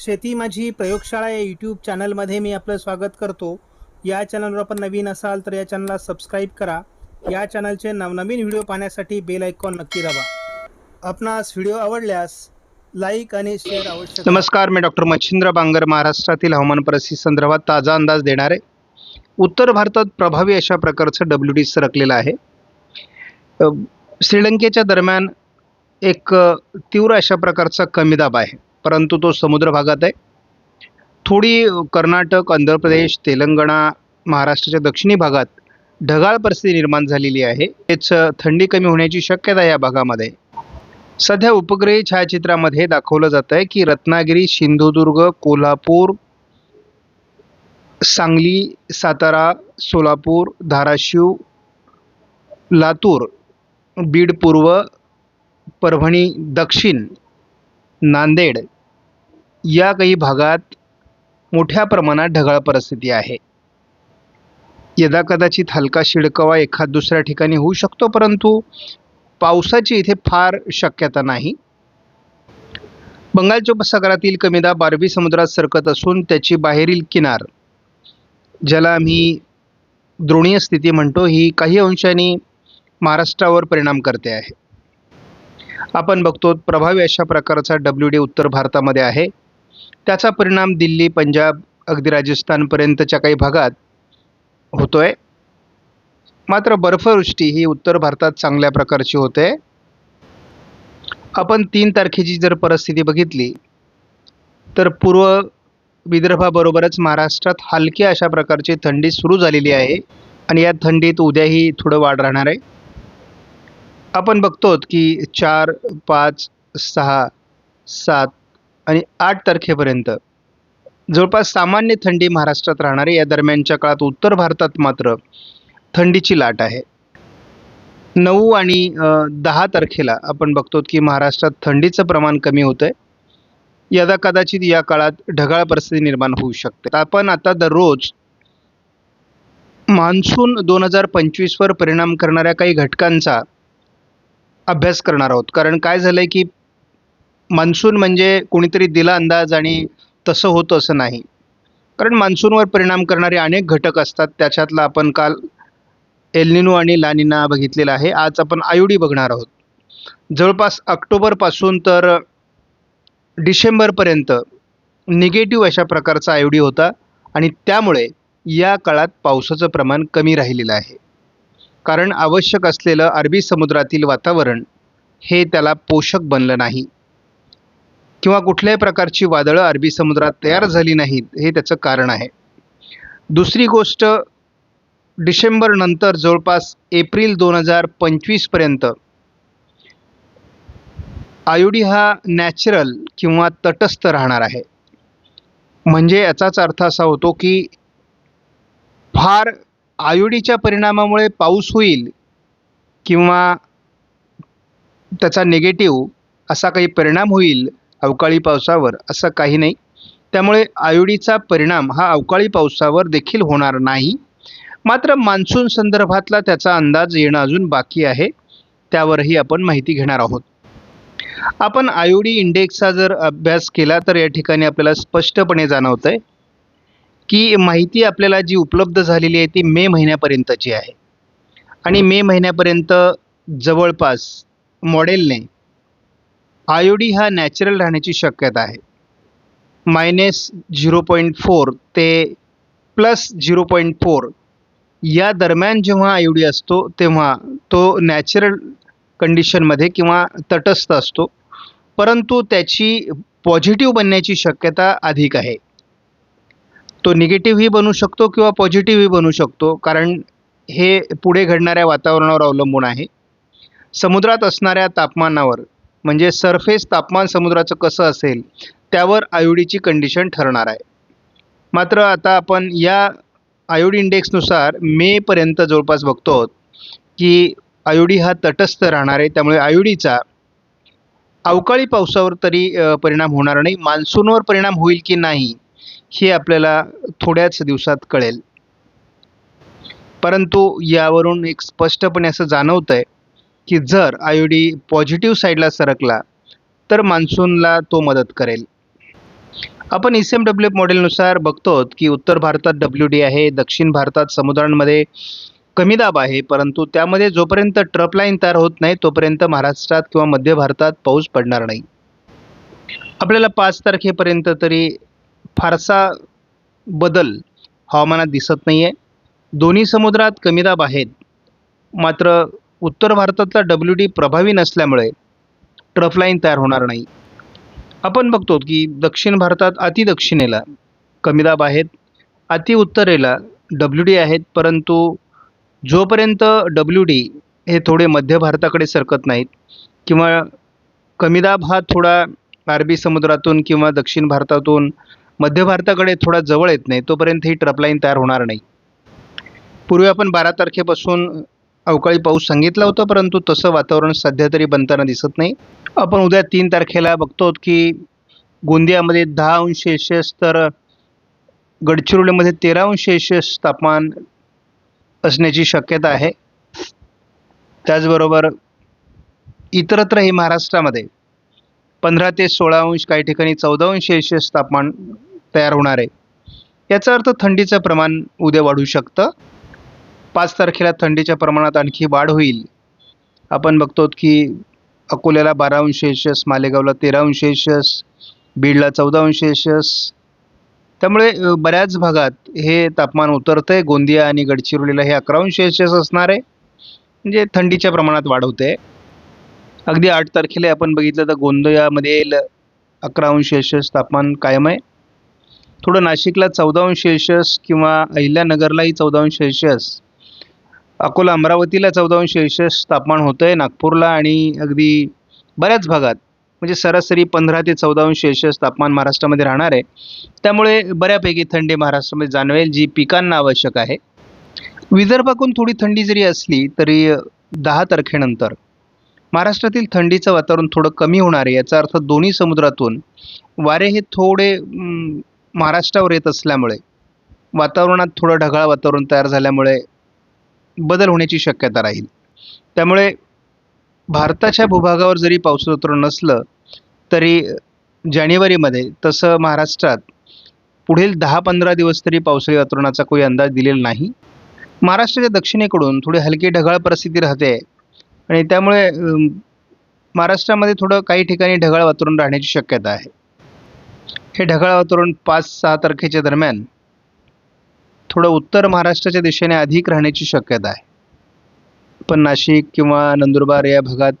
शेती माझी प्रयोगशाळा या यूट्यूब चॅनलमध्ये मी आपलं स्वागत करतो. या चॅनलवर आपण नवीन असाल तर या चॅनलला सबस्क्राईब करा. या चॅनलचे नवनवीन व्हिडिओ पाहण्यासाठी बेल आयकॉन नक्की दाबा. आपणास व्हिडिओ आवडल्यास लाईक आणि शेअर आवश्यक नमस्कार मी डॉक्टर मच्छिंद्र बांगर महाराष्ट्रातील हवामान परिस्थिती संदर्भात ताजा अंदाज देणार आहे उत्तर भारतात प्रभावी अशा प्रकारचं डब्ल्यू डी सरकलेलं आहे. श्रीलंकेच्या दरम्यान एक तीव्र अशा प्रकारचा कमी दाब आहे. परंतु तो समुद्र भागात आहे. थोडी कर्नाटक आंध्र प्रदेश तेलंगणा महाराष्ट्राच्या दक्षिणी भागात ढगाळ परिस्थिती निर्माण झालेली आहे. तेच थंडी कमी होण्याची शक्यता या भागामध्ये सध्या उपग्रही छायाचित्रामध्ये दाखवलं जात आहे की रत्नागिरी सिंधुदुर्ग कोल्हापूर सांगली सातारा सोलापूर धाराशिव लातूर बीड पूर्व परभणी दक्षिण नांदेड या काही भागात मोठ्या प्रमाणात ढगाळ परिस्थिती आहे. यदा कदाचित हलका शिडकावा एखाद दुसऱ्या ठिकाणी होऊ शकतो परंतु पावसाची इथे फार शक्यता नाही. बंगालच्या उपसागरातील कमी दाब अरबी समुद्रात सरकत असून त्याची बाहेरील किनार ज्याला आम्ही द्रोणीय स्थिती म्हणतो ही काही अंशाने महाराष्ट्रावर परिणाम करते आहे. आपण बघतो प्रभावी अशा प्रकारचा डब्ल्यू डी उत्तर भारतामध्ये आहे. त्याचा परिणाम दिल्ली पंजाब अगदी राजस्थानपर्यंतच्या काही भागात होतोय. मात्र बर्फवृष्टी ही उत्तर भारतात चांगल्या प्रकारची होते. आपण तीन तारखेची जर परिस्थिती बघितली तर पूर्व विदर्भाबरोबरच महाराष्ट्रात हलकी अशा प्रकारची थंडी सुरू झालेली आहे. आणि या थंडीत उद्याही थोडं वाढ राहणार आहे. आपण बघतो की चार पाच सहा सात आणि आठ तारखेपर्यंत जवळपास सामान्य थंडी महाराष्ट्रात राहणारी या दरम्यानच्या काळात उत्तर भारतात मात्र थंडीची लाट आहे. नऊ आणि दहा तारखेला आपण बघतो की महाराष्ट्रात थंडीचं प्रमाण कमी होतं आहे यदा कदाचित या काळात ढगाळ परिस्थिती निर्माण होऊ शकते. आपण आता दररोज मान्सून दोन हजार पंचवीसवर परिणाम करणाऱ्या काही घटकांचा अभ्यास करणार आहोत. कारण काय झालं आहे की मान्सून म्हणजे कोणीतरी दिला अंदाज आणि तसं होतं असं नाही. कारण मान्सूनवर परिणाम करणारे अनेक घटक असतात. त्याच्यातला आपण काल एलनिनो आणि लानिना बघितलेला आहे. आज आपण आयुडी बघणार आहोत. जवळपास ऑक्टोबरपासून तर डिसेंबरपर्यंत निगेटिव्ह अशा प्रकारचा आयुडी होता आणि त्यामुळे या काळात पावसाचं प्रमाण कमी राहिलेलं आहे. कारण आवश्यक असलेलं अरबी समुद्रातील वातावरण हे त्याला पोषक बनलं नाही. किंवा कुठल्याही प्रकारची वादळं अरबी समुद्रात तयार झाली नाहीत हे त्याचं कारण आहे. दुसरी गोष्ट डिसेंबरनंतर जवळपास एप्रिल दोन हजार पंचवीसपर्यंत आयोडी हा नॅचरल किंवा तटस्थ राहणार आहे. म्हणजे याचाच अर्थ असा होतो की फार आयोडीच्या परिणामामुळे पाऊस होईल किंवा त्याचा निगेटिव्ह असा काही परिणाम होईल अवकाळी पावसावर असं काही नाही. त्यामुळे आयोडीचा परिणाम हा अवकाळी पावसावर देखील होणार नाही. मात्र मान्सून संदर्भातला त्याचा अंदाज येणं अजून बाकी आहे. त्यावरही आपण माहिती घेणार आहोत. आपण आयोडी इंडेक्सचा जर अभ्यास केला तर या ठिकाणी आपल्याला स्पष्टपणे जाणवतं आहे की माहिती आपल्याला जी उपलब्ध झालेली आहे ती मे महिन्यापर्यंतची आहे. आणि मे महिन्यापर्यंत जवळपास मॉडेलने आयोडी हा नॅचरल राहण्याची शक्यता आहे. मायनस झिरो पॉईंट फोर ते प्लस झिरो पॉईंट फोर या दरम्यान जेव्हा आयोडी असतो तेव्हा तो नॅचरल कंडिशनमध्ये किंवा तटस्थ असतो. परंतु त्याची पॉझिटिव्ह बनण्याची शक्यता अधिक आहे. तो निगेटिव्हही बनू शकतो किंवा पॉझिटिव्हही बनू शकतो कारण हे पुढे घडणाऱ्या वातावरणावर अवलंबून आहे. समुद्रात असणाऱ्या तापमानावर म्हणजे सरफेस तापमान समुद्राचं कसं असेल त्यावर आयोडीची कंडिशन ठरणार आहे. मात्र आता आपण या आयोडी इंडेक्सनुसार मेपर्यंत जवळपास बघतो आहोत की आयोडी हा तटस्थ राहणार आहे त्यामुळे आयोडीचा अवकाळी पावसावर तरी परिणाम होणार नाही मान्सूनवर परिणाम होईल की नाही हे आपल्याला थोड्याच दिवसात कळेल. परंतु यावरून एक स्पष्टपणे असं जाणवतं आहे की जर आयोडी पॉझिटिव्ह साईडला सरकला तर मान्सूनला तो मदत करेल. आपण एस एम डब्ल्यू एफ मॉडेलनुसार बघतो की उत्तर भारतात डब्ल्यू डी आहे दक्षिण भारतात समुद्रांमध्ये कमी दाब आहे परंतु त्यामध्ये जोपर्यंत ट्रप लाईन तयार होत नाही तोपर्यंत महाराष्ट्रात किंवा मध्य भारतात पाऊस पडणार नाही. आपल्याला पाच तारखेपर्यंत तरी फारसा बदल हवामानात दिसत नाही आहे दोन्ही समुद्रात कमी दाब आहेत. मात्र उत्तर भारतातला डब्ल्यू डी प्रभावी नसल्यामुळे ट्रफलाईन तयार होणार नाही. आपण बघतो की दक्षिण भारतात अति दक्षिणेला कमी दाब आहेत. अति उत्तरेला डब्ल्यू डी आहेत. परंतु जोपर्यंत डब्ल्यू डी हे थोडे मध्य भारताकडे सरकत नाहीत किंवा कमी दाब हा थोडा अरबी समुद्रातून किंवा दक्षिण भारतातून मध्य भारताकडे थोडा जवळ येत नाही तोपर्यंत ही ट्रपलाईन तयार होणार नाही. पूर्वी आपण बारा तारखेपासून अवकाळी पाऊस सांगितला होता परंतु तसं वातावरण सध्या तरी बनताना दिसत नाही. आपण उद्या तीन तारखेला बघतो की गोंदियामध्ये दहा अंश सेल्सिअस तर गडचिरोलीमध्ये तेरा अंश सेल्सिअस तापमान असण्याची शक्यता आहे. त्याचबरोबर इतरत्रही महाराष्ट्रामध्ये पंधरा ते सोळा अंश काही ठिकाणी चौदा अंश सेल्सिअस तापमान तयार होणार आहे. याचा अर्थ थंडीचं प्रमाण उद्या वाढू शकतं. पाच तारखेला थंडीच्या प्रमाणात आणखी वाढ होईल. आपण बघतो की अकोल्याला बारा अंश सेल्सिअस मालेगावला तेरा अंश सेल्सिअस बीडला चौदा अंश सेल्सिअस त्यामुळे बऱ्याच भागात हे तापमान उतरतं आहे गोंदिया आणि गडचिरोलीला हे अकरा अंश सेल्सिअस असणार आहे. म्हणजे थंडीच्या प्रमाणात वाढ होते. अगदी आठ तारखेला आपण बघितलं तर गोंदियामध्ये अकरा अंश सेल्सिअस तापमान कायम आहे. थोडं नाशिकला चौदा अंश किंवा अहिल्यानगरलाही चौदा अंश अकोला अमरावतीला चौदा अंश तापमान होतं आहे नागपूरला आणि अगदी बऱ्याच भागात. म्हणजे सरासरी पंधरा ते चौदा अंश तापमान महाराष्ट्रामध्ये राहणार आहे. त्यामुळे बऱ्यापैकी थंडी महाराष्ट्रामध्ये जाणवेल जी पिकांना आवश्यक आहे. विदर्भाकडून थोडी थंडी जरी असली तरी दहा तारखेनंतर महाराष्ट्रातील थंडीचं वातावरण थोडं कमी होणार आहे. याचा अर्थ दोन्ही समुद्रातून वारे हे थोडे महाराष्ट्रावर येत असल्यामुळे वातावरणात थोडं ढगाळ वातावरण तयार झाल्यामुळे बदल होण्याची शक्यता राहील. त्यामुळे भारताच्या भूभागावर जरी पावसाचं वातावरण नसलं तरी जानेवारीमध्ये तसं महाराष्ट्रात पुढील दहा पंधरा दिवस तरी पावसाळी वातावरणाचा कोई अंदाज दिलेला नाही. महाराष्ट्राच्या दक्षिणेकडून थोडी हलकी ढगाळ परिस्थिती राहते आणि त्यामुळे महाराष्ट्रामध्ये थोडं काही ठिकाणी ढगाळ वातावरण राहण्याची शक्यता आहे. हे ढगाळ वातावरण पाच सहा तारखेच्या दरम्यान थोडं उत्तर महाराष्ट्राच्या दिशेने अधिक राहण्याची शक्यता आहे. पण नाशिक किंवा नंदुरबार या भागात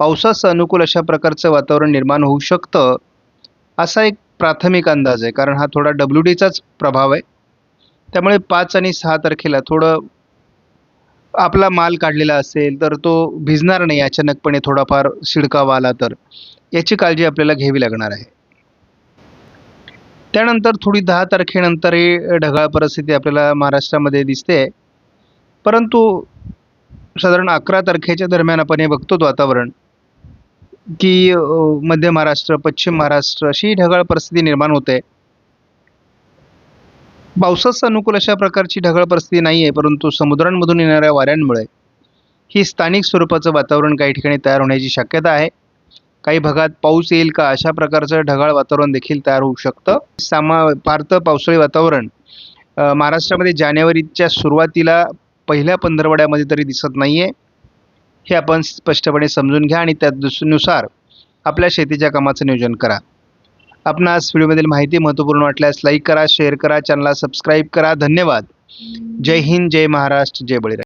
पावसाचं अनुकूल अशा प्रकारचं वातावरण निर्माण होऊ शकतं असा एक प्राथमिक अंदाज आहे. कारण हा थोडा डब्ल्यू डीचाच प्रभाव आहे. त्यामुळे पाच आणि सहा तारखेला थोडं आपला माल काढलेला असेल तर तो भिजणार नाही अचानकपणे थोडाफार शिडकावा आला तर. याची काळजी आपल्याला घ्यावी लागणार आहे. त्यानंतर थोडी दहा तारखेनंतरही ढगाळ परिस्थिती आपल्याला महाराष्ट्रामध्ये दिसते. परंतु साधारण अकरा तारखेच्या दरम्यान आपण हे बघतो वातावरण की मध्य महाराष्ट्र पश्चिम महाराष्ट्र अशी ढगाळ परिस्थिती निर्माण होते. पावसाचं अनुकूल अशा प्रकारची ढगाळ परिस्थिती नाही आहे परंतु समुद्रांमधून येणाऱ्या वाऱ्यांमुळे ही स्थानिक स्वरूपाचं वातावरण काही ठिकाणी तयार होण्याची शक्यता आहे. काही भागात पाऊस येईल का? अशा प्रकारचं ढगाळ वातावरण देखील तयार होऊ शकतं. सामा फारतं पावसाळी वातावरण महाराष्ट्रामध्ये जानेवारीच्या सुरुवातीला पहिल्या पंधरवड्यामध्ये तरी दिसत नाही आहे हे आपण स्पष्टपणे समजून घ्या आणि त्यानुसार आपल्या शेतीच्या कामाचं नियोजन करा. आपणास व्हिडिओमधील माहिती महत्त्वपूर्ण वाटल्यास लाईक करा शेअर करा चॅनलला सबस्क्राईब करा. धन्यवाद. जय हिंद जय महाराष्ट्र जय बळीराम.